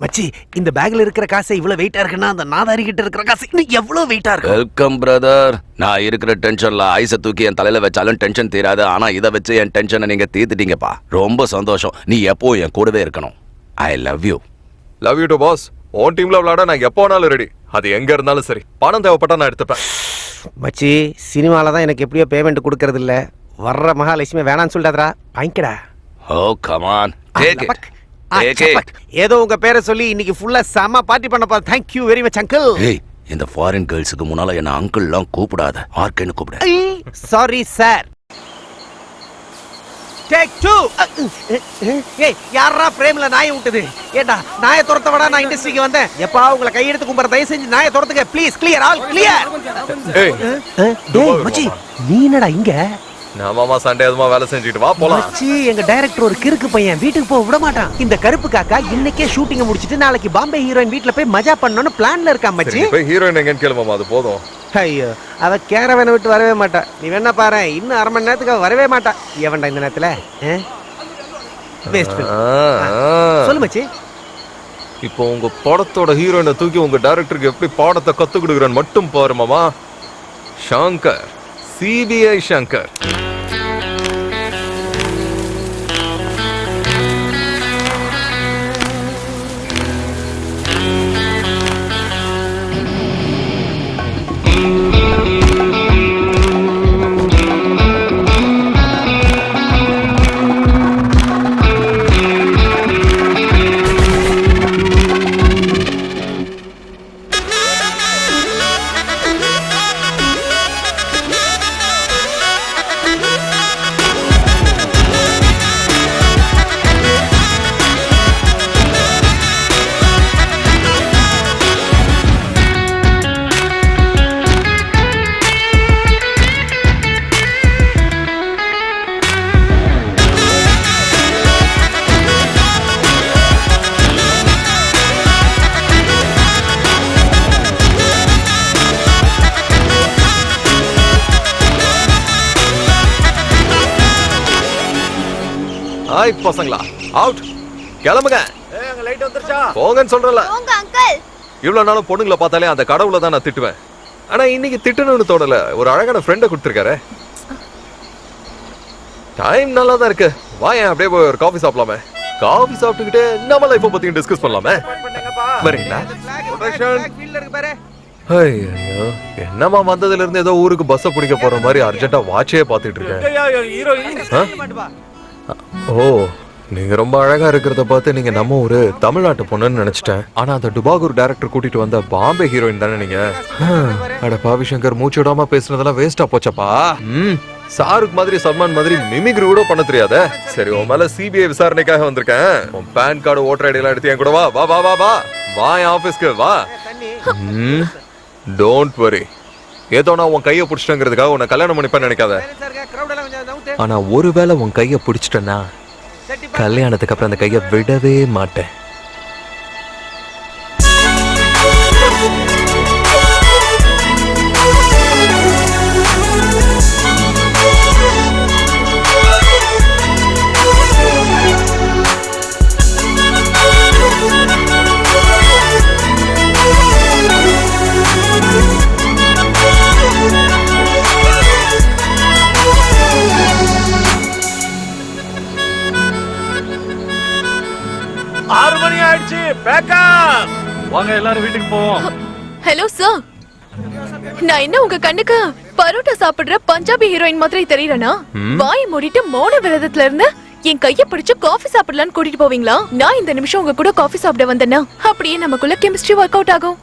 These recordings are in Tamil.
மச்சி இந்த பேக்ல இருக்கிற காசு இவ்வளவு வெயிட்டா இருக்குன்னா அந்த நாதாரி கிட்ட இருக்கிற காசு இன்னும் எவ்வளவு வெயிட்டா இருக்கும்? வெல்கம் பிரதர் நான் இருக்கிற டென்ஷன்ல ஐஸ தூக்கி என் தலையில வச்சாலும் டென்ஷன் தீராது. ஆனா இதை வச்சு என் டென்ஷனை நீங்க தீர்த்துட்டீங்கப்பா. ரொம்ப சந்தோஷம். நீ எப்போ என் கூடவே இருக்கணும்? I love you love you too boss உன் டீம்ல விளையாட நான் எப்போ வேணாலும் ரெடி அது எங்க இருந்தாலும் சரி. பணம் தேவைப்பட்டா நான் எடுத்துப்பேன். மச்சி சினிமால தான் எனக்கு எப்படியோ பேமெண்ட் கொடுக்கறது இல்ல வர்ற மகாலட்சுமி வேணாம்னு சொல்லிட்டாதரா வாங்கிக்கடா. ஓ கமான் டேக் ஏதோ உங்க பேரை சொல்லி இன்னைக்கு ஃபுல்லா செம பார்ட்டி பண்ண போறேன். Thank you very much uncle ஏய் இந்த ஃபாரின் கேர்ள்ஸுக்கு முன்னால என்ன அங்கிள்லாம் கூப்பிடாத. ஆர்கேன்னு கூப்பிடு. சாரி சார் டேக் டூ ஏய் யாரா பிரேம்ல நாயை விட்டது ஏண்டா நாயை துரத்த விட நான் இண்டஸ்ட்ரிக்கு வந்தேன். எப்பா உங்களை கையெடுத்து கும்பற தயவு செஞ்சு நாயை துரத்துங்க. ப்ளீஸ் கிளியர் ஆல் கிளியர் ஏய் டேய் மச்சி நீ என்னடா இங்க? நான் மாமா சண்டே அதுமா வேலை செஞ்சுட்டு வா போலாம். மச்சி எங்க டைரக்டர் ஒரு கிறுக்கு பையன். வீட்டுக்கு போக விட மாட்டான். இந்த கருப்பு காக்கா இன்னைக்கே ஷூட்டிங்க முடிச்சிட்டு நாளைக்கு பாம்பே ஹீரோயின் வீட்ல போய் மஜா பண்ணணும்னு பிளான்ல இருக்கான் சரி மச்சி போய் ஹீரோயின் எங்கன்னு கேளு மாமா அது போதும். ஐயோ அவ கேரவனை விட்டு வரவே மாட்டா. நீ வேணா பாரு இன்னும் அரை மணி நேரத்துக்கு வரவே மாட்டா. எவன்டா இந்த நேரத்துல? வேஸ்ட். சொல்லு மச்சி. இப்போ உங்க படத்தோட ஹீரோயினை தூக்கி உங்க டைரக்டருக்கு எப்படி பாடத்தை கத்து கொடுக்குறேன்னு மட்டும் பாரு மாமா. ஷங்கர் சிபிஐ ஷங்கர் ஹாய் பசங்களா. அவுட் கிளம்புங்க. போங்கன்னு சொல்றல போங்க அங்கிள் இவ்வளவு நாளும் பொண்ணுங்களை பார்த்தாலே அந்த கடவுளை தான் நான் திட்டுவேன். ஆனா இன்னைக்கு திட்டணும்னு தோணல. ஒரு அழகான ஃப்ரெண்டை கொடுத்துருக்காரு. டைம் நல்லா தான் இருக்கு வாயேன் அப்படியே போய் ஒரு காஃபி சாப்பிடலாமே? காஃபி சாப்பிட்டுக்கிட்டு நம்ம லைஃப்பை பத்தியும் டிஸ்கஸ் பண்ணலாமே? வரீங்களா? ஐயோ என்னம்மா வந்ததுல இருந்து ஏதோ ஊருக்கு பஸ்ஸை பிடிக்க போற மாதிரி அர்ஜென்ட்டா வாட்சே பார்த்துட்டு இருக்கேன்? ஓ நீங்க ரொம்ப அழகா இருக்கிறத பார்த்து நீங்க நம்ம ஒரு தமிழ்நாட்டு பொண்ணுன்னு நினைச்சிட்டேன். ஆனா அந்த டுபாகூர் டைரக்டர் கூட்டிட்டு வந்த பாம்பே ஹீரோயின் தானே நீங்க? அட பாவி சங்கர் மூச்சு விடாம பேசுனதெல்லாம் வேஸ்டா போச்சப்பா. ம் சாருக் மாதிரி சல்மான் மாதிரி மிமிக்ரி கூட பண்ண தெரியாத. சரி உன் மேல சிபிஐ விசாரணைக்காக வந்திருக்கேன். உன் பேன் கார்டு ஓட்டர் ஐடி எல்லாம் எடுத்து என் கூட வா. வா வா வா வா. வா என் ஆபீஸ்க்கு வா. ம் டோன்ட் வரி ஏதோ நான் உன் கையை பிடிச்சிட்டேங்கிறதுக்காக உன்னை கல்யாணம் பண்ணிப்பேன்னு நினைக்காத. ஆனா ஒருவேளை உன் கையை பிடிச்சிட்டேன்னா கல்யாணத்துக்கு அப்புறம் அந்த கையை விடவே மாட்டேன். வாங்க எல்லாரும் வீட்டுக்கு போவோம். ஹலோ சார் நான் என்ன உங்க கண்ணுக்கு பரோட்டா சாப்பிடுற பஞ்சாபி ஹீரோயின் மாதிரி தெரியறனா? வாய் மூடிட்டு மௌன விரதத்துல இருந்து என் கைய பிடிச்சு காஃபி சாப்பிடலாம்னு கூட்டிட்டு போவீங்களா? நான் இந்த நிமிஷம் உங்க கூட காஃபி சாப்பிட வந்தேன்னா அப்படியே நமக்குள்ள கெமிஸ்ட்ரி ஒர்க் அவுட் ஆகும்.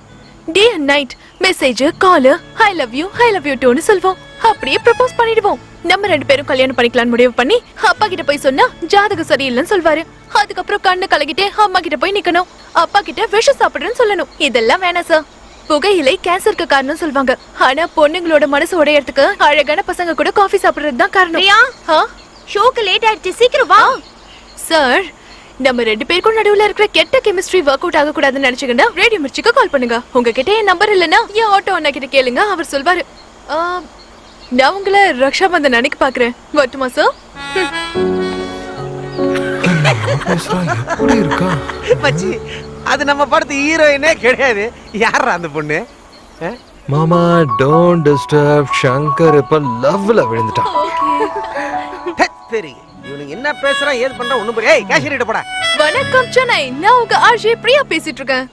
Day and night message call I love you I love you டூன்னு சொல்வோம். அப்படியே ப்ரப்போஸ் பண்ணிடுவோம். நம்ம ரெண்டு பேரும் கல்யாணம் பண்ணிக்கலாம்னு முடிவு பண்ணி அப்பா கிட்ட போய் சொன்னா ஜாதகம் சரியில்லைன்னு சொல்வாரு. அதுக்கப்புறம் கண்ணு கலகிட்டே அம்மா கிட்ட போய் நிக்கணும். அப்பா கிட்ட விஷம் சாப்பிடுறேன்னு சொல்லணும். இதெல்லாம் வேணாம் சார் புகையிலை கேன்சருக்கு காரணம் சொல்வாங்க. ஆனா பொண்ணுங்களோட மனசு உடையறதுக்கு அழகான பசங்க கூட காஃபி சாப்பிடுறது தான் காரணம்? ஷோக்கு லேட் ஆயிடுச்சு. சீக்கிரம் வா. சார் நம்ம ரெண்டு பேருக்கும் நடுவுல இருக்கிற கெட்ட கெமிஸ்ட்ரி ஒர்க் அவுட் ஆக கூடாதுன்னு நினைச்சுக்கிட்டா ரேடியோ மிர்ச்சிக்கு கால் பண்ணுங்க. உங்ககிட்ட என் நம்பர் இல்லைன்னா என் ஆட்டோ அண்ணா கிட்ட கேளுங்க. அவர் சொல்வாரு. நான் உங்களை ரக்ஷா பந்தன் அன்னைக்கு பாக்குறேன் வரட்டுமா சார் மச்சி அது நம்ம படத்து ஹீரோயினே கிடையாது. யாரா அந்த பொண்ணு? மாமா டோன்ட் டிஸ்டர்ப் சங்கர் இப்ப லவ்ல விழுந்துட்டான். சரி இவனுக்கு என்ன பேசுறான் ஏது பண்றான் ஒண்ணும் புரிய ஏய் கேஷியர் போடா. வணக்கம் சென்னை. நான் உங்க ஆர்ஜே பிரியா பேசிட்டு இருக்கேன்.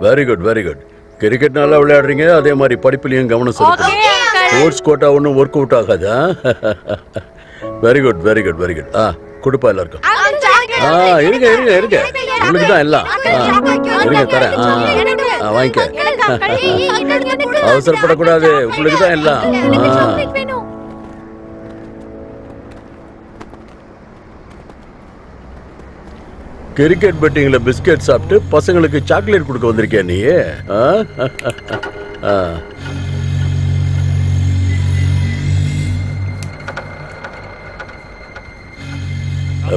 Very good very good cricket நல்லா விளையாடுறீங்க. அதே மாதிரி படிப்புலயும் கவனம் செலுத்துங்க. ஸ்போர்ட்ஸ் கோட்டா ஒன்றும் ஒர்க் அவுட் ஆகாதா very good very good very good ஆ கொடுப்பா எல்லாருக்கும். ஆ இருங்க இருங்க இருங்க. உங்களுக்கு தான் எல்லாம். ஆ, இருங்க தரேன். ஆ, ஆ, வாங்கிக்க. அவசரப்படக்கூடாது. உங்களுக்கு தான் எல்லாம். ஆ. கிரிக்கெட் பெட்டிங்ல பிஸ்கெட் சாப்பிட்டு பசங்களுக்கு சாக்லேட் கொடுக்க வந்திருக்கியா நீ ஆ? ஆ.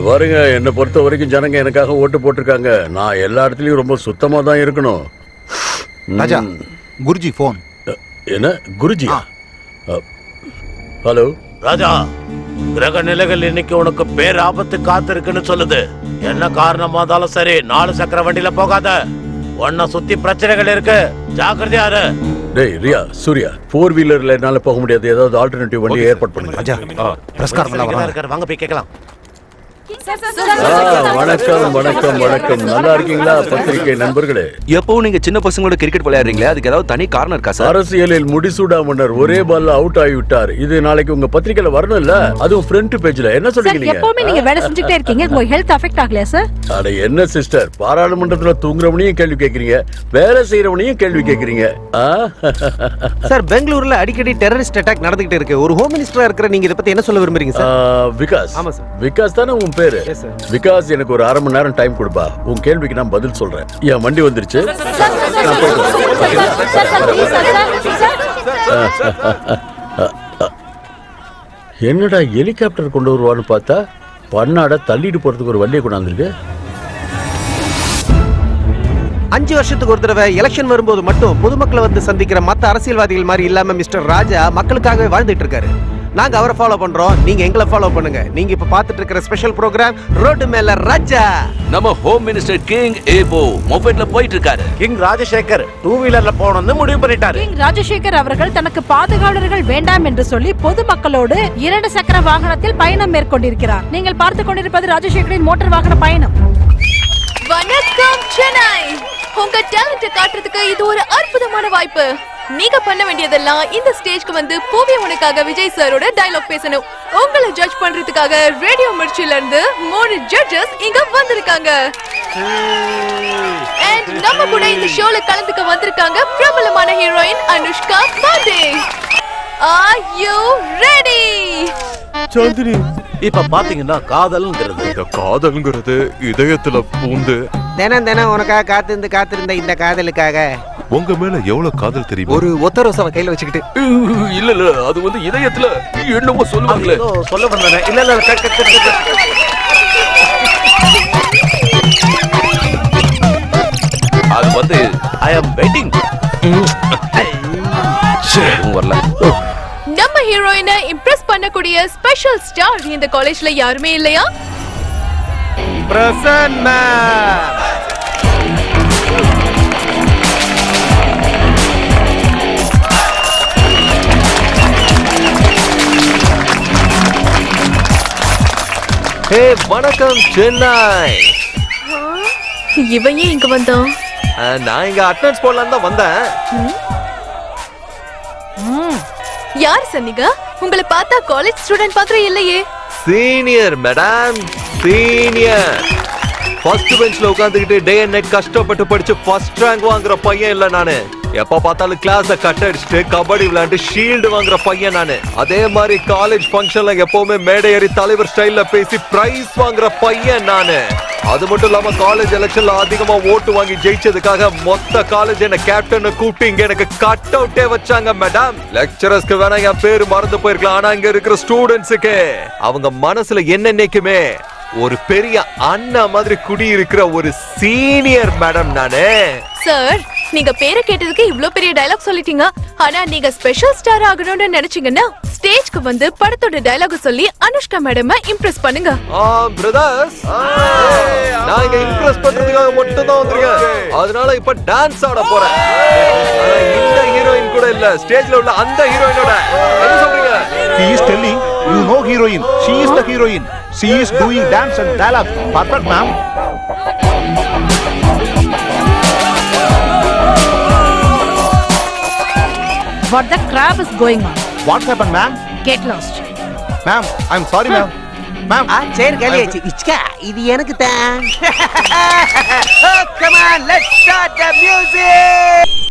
பாருங்க என்னை பொறுத்த வரைக்கும் ஜனங்க எனக்காக ஓட்டு போட்டிருக்காங்க. நான் எல்லா இடத்துலயும் ரொம்ப சுத்தமா தான் இருக்கணும். ராஜா குருஜி ஃபோன் என்ன? குருஜி ஹலோ? ராஜா கிரக நிலைகள் இன்னைக்கு உனக்கு பேர் ஆபத்து காத்திருக்குன்னு சொல்லுது. என்ன காரணமா இருந்தாலும் சரி நாலு சக்கர வண்டியில போகாத. உன்னை சுத்தி பிரச்சனைகள் இருக்கு. ஜாக்கிரதையா இரு. டேய் ரியா சூர்யா ஃபோர் வீலர்ல என்னால போக முடியாது. ஏதாவது ஆல்டர்னேட்டிவ் வண்டி ஏற்பாடு பண்ணுங்க. ராஜா வாங்க போய் கேட்கலாம். வணக்கம் வணக்கம் வணக்கம் நல்லா இருக்கீங்களா பத்திரிகை நண்பர்களே? எப்பவும் நீங்க சின்ன பசங்களோட கிரிக்கெட் விளையாடுறீங்களே? அதுக்கு ஏதாவது தனி காரணம் இருக்கா சார்? அரசியலில் முடிசூடா மன்னர் ஒரே பால்ல அவுட் ஆகி விட்டார் இது நாளைக்கு உங்க பத்திரிக்கையில வரணும்ல அதுவும் ஃப்ரண்ட் பேஜ்ல என்ன சொல்றீங்க எப்பவுமே நீங்க வேலை செஞ்சுட்டே இருக்கீங்க. உங்க ஹெல்த் அஃபெக்ட் ஆகலையா சார்? அட என்ன சிஸ்டர் பாராளுமன்றத்துல தூங்குறவனையும் கேள்வி கேக்குறீங்க வேலை செய்யறவனையும் கேள்வி கேக்குறீங்க? சார் பெங்களூர்ல அடிக்கடி டெரரிஸ்ட் அட்டாக் நடந்துகிட்டு இருக்கு. ஒரு ஹோம் மினிஸ்டரா இருக்கிற நீங்க இத பத்தி என்ன சொல்ல விரும்புறீங்க சார்? விகாஸ். ஆமா சார். விகாஸ் தானே உன் பேரு. விகாஸ் எனக்கு ஒரு அரை மணி நேரம் டைம் கொடுப்பா. உன் கேள்விக்கு நான் பதில் சொல்றேன். என் வண்டி வந்துருச்சு. என்னடா ஹெலிகாப்டர் கொண்டு வருவான்னு பார்த்தா பன்னாட தள்ளிட்டு போறதுக்கு ஒரு வண்டியை கொண்டாந்துருக்கு அஞ்சு வருஷத்துக்கு ஒரு தடவை எலெக்ஷன் வரும்போது மட்டும் பொதுமக்களை வந்து சந்திக்கிற மத்த அரசியல்வாதிகள் மாதிரி இல்லாம மிஸ்டர் ராஜா மக்களுக்காகவே வாழ்ந்துட்டு இருக்காரு. நாங்க அவரை ஃபாலோ பண்றோம். நீங்க எங்களை ஃபாலோ பண்ணுங்க. நீங்க இப்ப பாத்துட்டு இருக்கிற ஸ்பெஷல் ப்ரோக்ராம் ரோடு மேல ராஜா. நம்ம ஹோம் மினிஸ்டர் கிங் ஏபோ மொபைல்ல போயிட்டு இருக்காரு கிங் ராஜசேகர் டூ வீலர்ல போகணும்னு முடிவு பண்ணிட்டாரு. கிங் ராஜசேகர் அவர்கள் தனக்கு பாதுகாவலர்கள் வேண்டாம் என்று சொல்லி பொதுமக்களோடு இரண்டு சக்கர வாகனத்தில் பயணம் மேற்கொண்டிருக்கிறார். நீங்கள் பார்த்துக் கொண்டிருப்பது ராஜசேகரின் மோட்டார் வாகன பயணம். வணக்கம் சென்னை. உங்க டேலண்ட் காட்டுறதுக்கு இது ஒரு அற்புதமான வாய்ப்பு. நீங்க பண்ண வேண்டியதெல்லாம் இந்த ஸ்டேஜ்க்கு வந்து பூவி உனக்காக விஜய் சாரோட டயலாக் பேசணும். உங்களை ஜட்ஜ் பண்றதுக்காக ரேடியோ மிர்ச்சில இருந்து மூணு ஜட்ஜஸ் இங்க வந்திருக்காங்க. And நம்ம கூட இந்த ஷோல கலந்துக்க வந்திருக்காங்க பிரபலமான heroine Anushka Pandey. Are you ready இப்ப பாத்தீங்கன்னா காதல்ங்கிறது. இந்த காதல்ங்கிறது இதயத்துல பூந்து. தினம் தினம் உனக்காக காத்திருந்து காத்திருந்த இந்த காதலுக்காக. உங்க மேல எவ்வளவு காதல் தெரியுமா? ஒரு ஒத்த ரோசாவை கையில வச்சுக்கிட்டு இல்ல இல்ல அது வந்து இதயத்துல என்னமோ சொல்லுவாங்களே. சொல்ல வந்தேன். இல்ல இல்ல அது வந்து I am waiting. எதுவும் வரல. நம்ம ஹீரோயினை இம்ப்ரெஸ் பண்ணக்கூடிய ஸ்பெஷல் ஸ்டார் இந்த காலேஜ்ல யாருமே இல்லையா? பிரசன்னா. ஹே வணக்கம் சென்னை. இவன் ஏன் இங்க வந்தான்? நான் இங்க அட்டெண்டன்ஸ் போடலான்னு தான் வந்தேன். யார் சொன்னீங்க உங்களை பார்த்தா காலேஜ் ஸ்டூடெண்ட் பாத்திரம் இல்லையே. சீனியர் மேடம் சீனியர் ஃபர்ஸ்ட் பெஞ்ச்ல உட்காந்துக்கிட்டு டே அண்ட் நைட் கஷ்டப்பட்டு படிச்சு ஃபர்ஸ்ட் ரேங்க் வாங்குற பையன் இல்ல நானு. எப்ப பார்த்தாலும் கிளாஸ கட் அடிச்சுட்டு கபடி விளையாண்டு ஷீல்டு வாங்குற பையன் நானு. அதே மாதிரி காலேஜ் ஃபங்க்ஷன்ல எப்பவுமே மேடை ஏறி தலைவர் ஸ்டைல்ல பேசி பிரைஸ் வாங்குற பையன் நானு. அது மட்டும் இல்லாம காலேஜ் எலெக்ஷன்ல அதிகமா ஓட்டு வாங்கி ஜெயிச்சதுக்காக மொத்த காலேஜ் என்ன கேப்டன் கூப்பிட்டு இங்க எனக்கு கட் அவுட்டே வச்சாங்க மேடம் லெக்சரர்ஸ்க்கு வேணா என் பேரு மறந்து போயிருக்கலாம். ஆனா இங்க இருக்கிற ஸ்டூடெண்ட்ஸுக்கு அவங்க மனசுல என்ன நினைக்குமே? ஒரு பெரிய அண்ணா மாதிரி குடி இருக்கிற ஒரு சீனியர் மேடம் நானு. சார் நீங்க பேரை கேட்டதுக்கு இவ்ளோ பெரிய டயலாக் சொல்லிட்டீங்க. ஆனா நீங்க ஸ்பெஷல் ஸ்டார் ஆகணும்னு நினைச்சீங்கன்னா ஸ்டேஜ்க்கு வந்து படத்தோட டயலாக் சொல்லி அனுஷ்கா மேடம் இம்ப்ரெஸ் பண்ணுங்க. பிரதர்ஸ் நான் இங்க இம்ப்ரெஸ் பண்றதுக்காக மட்டும் தான் வந்திருக்கேன் அதனால இப்ப டான்ஸ் ஆட போறேன். இந்த ஹீரோயின் கூட இல்ல. ஸ்டேஜ்ல உள்ள அந்த ஹீரோயினோட என்ன சொல்றீங்க? He is telling you know heroine. She is the heroine. She is doing dance and dialogue. Perfect, ma'am. What the crap is going on? What happened, ma'am? Get lost. Ma'am, I'm sorry, ma'am. Ma'am, ஆ சரி காலியாச்சு இச்கா இது எனக்கு தான் come on let's start the music